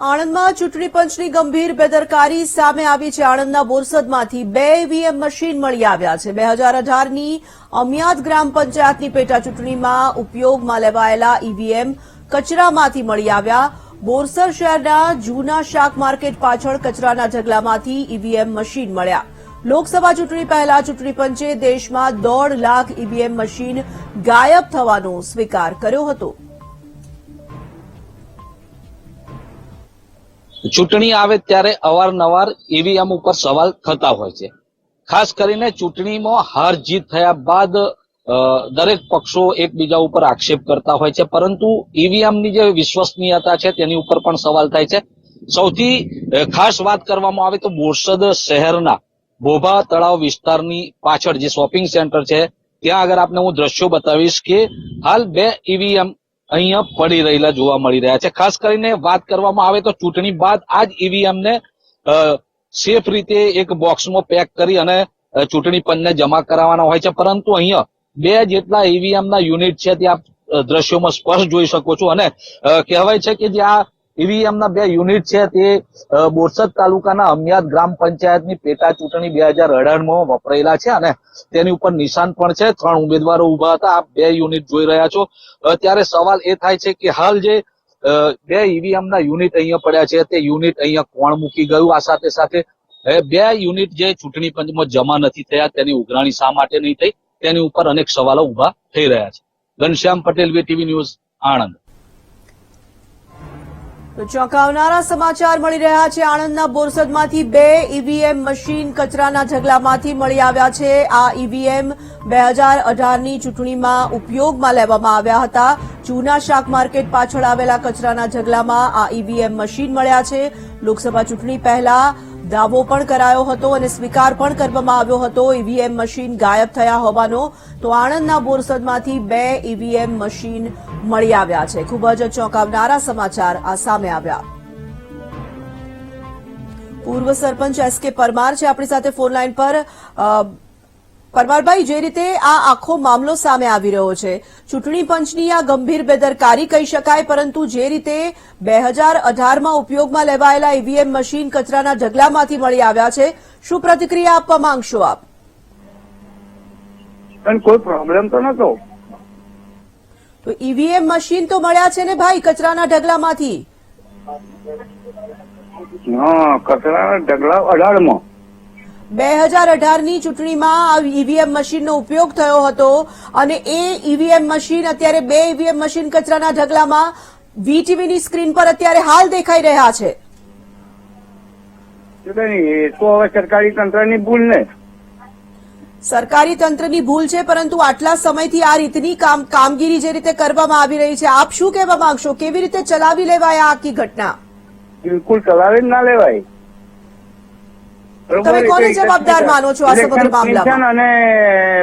આણંદમાં ચૂંટણી પંચની ગંભીર બેદરકારી સામે આવી છે. આણંદના બોરસદમાંથી બે ઈવીએમ મશીન મળી આવ્યા છે. બે હજાર અઢારની અમિયાદ ગ્રામ પંચાયતની પેટા ચૂંટણીમાં ઉપયોગમાં લેવાયેલા ઈવીએમ કચરામાંથી મળી આવ્યા. બોરસદ શહેરના જૂના શાક માર્કેટ પાછળ કચરાના ઢગલામાંથી ઈવીએમ મશીન મળ્યા. લોકસભા ચૂંટણી પહેલા ચૂંટણી પંચે દેશમાં દોઢ લાખ ઈવીએમ મશીન ગાયબ થવાનો સ્વીકાર કર્યો હતો. ચૂંટણી આવે ત્યારે અવારનવાર ઈવીએમ ઉપર સવાલ થતા હોય છે. ખાસ કરીને ચૂંટણીમાં હાર જીત થયા બાદ દરેક પક્ષો એકબીજા ઉપર આક્ષેપ કરતા હોય છે. પરંતુ ઈવીએમની જે વિશ્વસનીયતા છે તેની ઉપર પણ સવાલ થાય છે. સૌથી ખાસ વાત કરવામાં આવે તો બોરસદ શહેરના ભોભા તળાવ વિસ્તારની પાછળ જે શોપિંગ સેન્ટર છે, ત્યાં આગળ આપને હું દ્રશ્યો બતાવીશ કે હાલ બે ઈવીએમ અહીંયા પડી રહેલા જોવા મળી રહ્યા છે. ખાસ કરીને વાત કરવામાં આવે તો ચૂંટણી બાદ આ જ ઈવીએમ ને સેફ રીતે એક બોક્સમાં પેક કરી અને ચૂંટણી પંચને જમા કરાવવાના હોય છે. પરંતુ અહીંયા બે જેટલા ઈવીએમ ના યુનિટ છે ત્યાં દ્રશ્યોમાં સ્પષ્ટ જોઈ શકો છો અને કહેવાય છે કે જે આ ઈવીએમ ના બે યુનિટ છે, તે બોરસદ તાલુકાના અમિયાદ ગ્રામ પંચાયતની પેટા ચૂંટણી બે હજાર અઢારમાં વપરાયેલા છે અને તેની ઉપર નિશાન પણ છે. ત્રણ ઉમેદવારો ઊભા હતા. આપ બે યુનિટ જોઈ રહ્યા છો. ત્યારે સવાલ એ થાય છે કે હાલ જે બે ઈવીએમના યુનિટ અહીંયા પડ્યા છે, તે યુનિટ અહીંયા કોણ મૂકી ગયું? આ સાથે સાથે બે યુનિટ જે ચૂંટણી પંચમાં જમા નથી થયા, તેની ઉઘરાણી શા માટે નહીં થઈ? તેની ઉપર અનેક સવાલો ઊભા થઈ રહ્યા છે. Ghanshyam Patel VTV news, Anand. તો ચોંકાવનારા સમાચાર મળી રહ્યા છે. આણંદના બોરસદમાંથી બે ઈવીએમ મશીન કચરાના ઢગલામાંથી મળી આવ્યા છે. આ ઈવીએમ બે હજાર અઢારની ચૂંટણીમાં ઉપયોગમાં લેવામાં આવ્યા હતા. જૂના શાક માર્કેટ પાછળ આવેલા કચરાના ઢગલામાં આ ઈવીએમ મશીન મળ્યા છે. લોકસભા ચૂંટણી પહેલા દાવો પણ કરાયો હતો અને સ્વીકાર પણ કરવામાં આવ્યો હતો. ઈવીએમ મશીન ગાયબ થયા હોવાનો તો આણંદના બોરસદમાંથી બે ઈવીએમ મશીન મળી આવ્યા છે. ખૂબ જ ચોંકાવનારા સમાચાર આ સામે આવ્યા. પૂર્વ સરપંચ એસ કે પરમાર છે આપણી સાથે ફોન લાઈન પર. પરમારભાઈ જે રીતે આ આખો મામલો સામે આવી રહ્યો છે. ચૂંટણી પંચની આ ગંભીર બેદરકારી કહી શકાય પરંતુ જે રીતે બે હજાર અઢારમાં ઉપયોગમાં લેવાયેલા ઈવીએમ મશીન કચરાના ઢગલામાંથી મળી આવ્યા છે શું પ્રતિક્રિયા આપવા માંગશો આપ? કોઈ પ્રોબ્લેમ તો નતો તો ઈવીએમ મશીન તો મળ્યા છે ને ભાઈ કચરાના ઢગલામાંથી? હા કચરાના ઢગલા અઢારમાં. બે હજાર અઢારની ચૂંટણીમાં ઈવીએમ મશીનનો ઉપયોગ થયો હતો અને એ ઈવીએમ મશીન અત્યારે બે ઈવીએમ મશીન કચરાના ઢગલામાં વીટીવીની સ્ક્રીન પર અત્યારે હાલ દેખાઈ રહ્યા છે. એ તો હવે સરકારી તંત્રની ભૂલ ને. સરકારી તંત્રની ભૂલ છે પરંતુ આટલા સમયથી આ રીતની કામગીરી જે રીતે કરવામાં આવી રહી છે આપ શું કહેવા માંગશો? કેવી રીતે ચલાવી લેવાય આ આખી ઘટના? બિલકુલ ચલાવી ના લેવાય? તમે કોને જવાબદાર માનો છો આ સમગ્ર મામલામાં? અને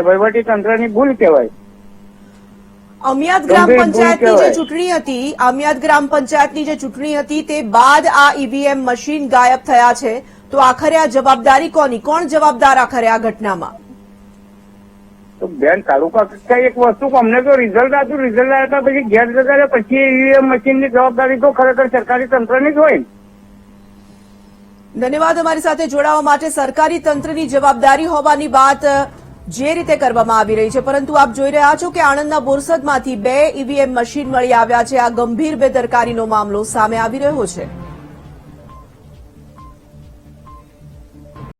વહીવટી તંત્રની ભૂલ કહેવાય. અમિયાદ ગ્રામ પંચાયતની જે ચૂંટણી હતી અમિયાદ ગ્રામ પંચાયતની જે ચૂંટણી હતી તે બાદ આ ઈવીએમ મશીન ગાયબ થયા છે. તો આખરે આ જવાબદારી કોની? કોણ જવાબદાર આખરે આ ઘટનામાં? તો બેન તાલુકા કક્ષાએ એક વસ્તુ અમને તો રિઝલ્ટ આપ્યું રિઝલ્ટ આવ્યા પછી રહ્યા, પછી ઈવીએમ મશીનની જવાબદારી તો ખરેખર સરકારી તંત્રની જ હોય ને. ધન્યવાદ અમારી સાથે જોડાવા માટે. સરકારી તંત્રની જવાબદારી હોવાની વાત જે રીતે કરવામાં આવી રહી છે. પરંતુ આપ જોઈ રહ્યા છો કે આણંદના બોરસદમાંથી બે ઈવીએમ મશીન મળી આવ્યા છે. આ ગંભીર બેદરકારીનો મામલો સામે આવી રહ્યો છે.